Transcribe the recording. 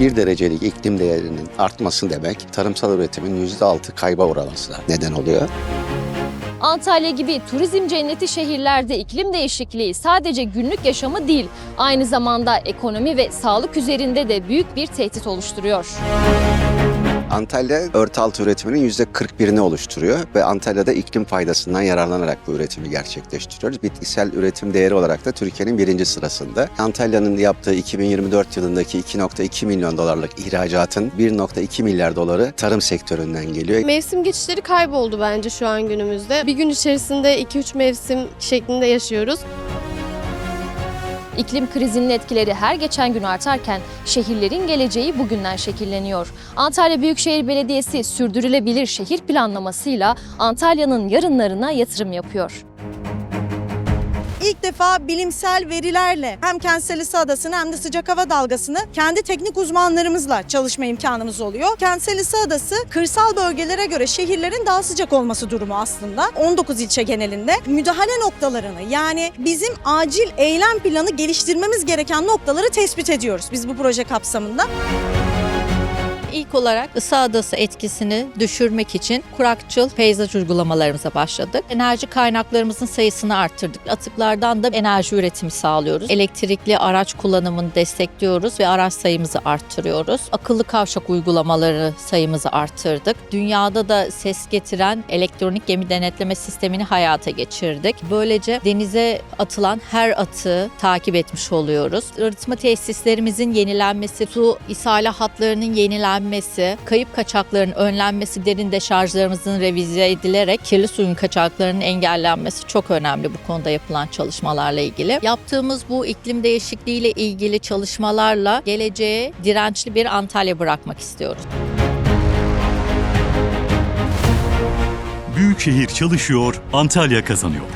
Bir derecelik iklim değerinin artması demek tarımsal üretimin %6 kayba uğramasına neden oluyor. Antalya gibi turizm cenneti şehirlerde iklim değişikliği sadece günlük yaşamı değil, aynı zamanda ekonomi ve sağlık üzerinde de büyük bir tehdit oluşturuyor. Antalya örtü altı üretiminin %41'ini oluşturuyor ve Antalya'da iklim faydasından yararlanarak bu üretimi gerçekleştiriyoruz. Bitkisel üretim değeri olarak da Türkiye'nin birinci sırasında. Antalya'nın yaptığı 2024 yılındaki 2.2 milyon dolarlık ihracatın 1.2 milyar doları tarım sektöründen geliyor. Mevsim geçişleri kayboldu bence şu an günümüzde. Bir gün içerisinde 2-3 mevsim şeklinde yaşıyoruz. İklim krizinin etkileri her geçen gün artarken şehirlerin geleceği bugünden şekilleniyor. Antalya Büyükşehir Belediyesi sürdürülebilir şehir planlamasıyla Antalya'nın yarınlarına yatırım yapıyor. İlk defa bilimsel verilerle hem kentsel ısı adasını hem de sıcak hava dalgasını kendi teknik uzmanlarımızla çalışma imkanımız oluyor. Kentsel ısı adası kırsal bölgelere göre şehirlerin daha sıcak olması durumu aslında. 19 ilçe genelinde müdahale noktalarını yani bizim acil eylem planı geliştirmemiz gereken noktaları tespit ediyoruz biz bu proje kapsamında. İlk olarak ısı adası etkisini düşürmek için kurakçıl peyzaj uygulamalarımıza başladık. Enerji kaynaklarımızın sayısını arttırdık. Atıklardan da enerji üretimi sağlıyoruz. Elektrikli araç kullanımını destekliyoruz ve araç sayımızı arttırıyoruz. Akıllı kavşak uygulamaları sayımızı arttırdık. Dünyada da ses getiren elektronik gemi denetleme sistemini hayata geçirdik. Böylece denize atılan her atığı takip etmiş oluyoruz. Arıtma tesislerimizin yenilenmesi, su ishale hatlarının yenilenmesi, kayıp kaçakların önlenmesi, derin deşarjlarımızın revize edilerek kirli suyun kaçaklarının engellenmesi çok önemli bu konuda yapılan çalışmalarla ilgili. Yaptığımız bu iklim değişikliği ile ilgili çalışmalarla geleceğe dirençli bir Antalya bırakmak istiyoruz. Büyükşehir çalışıyor, Antalya kazanıyor.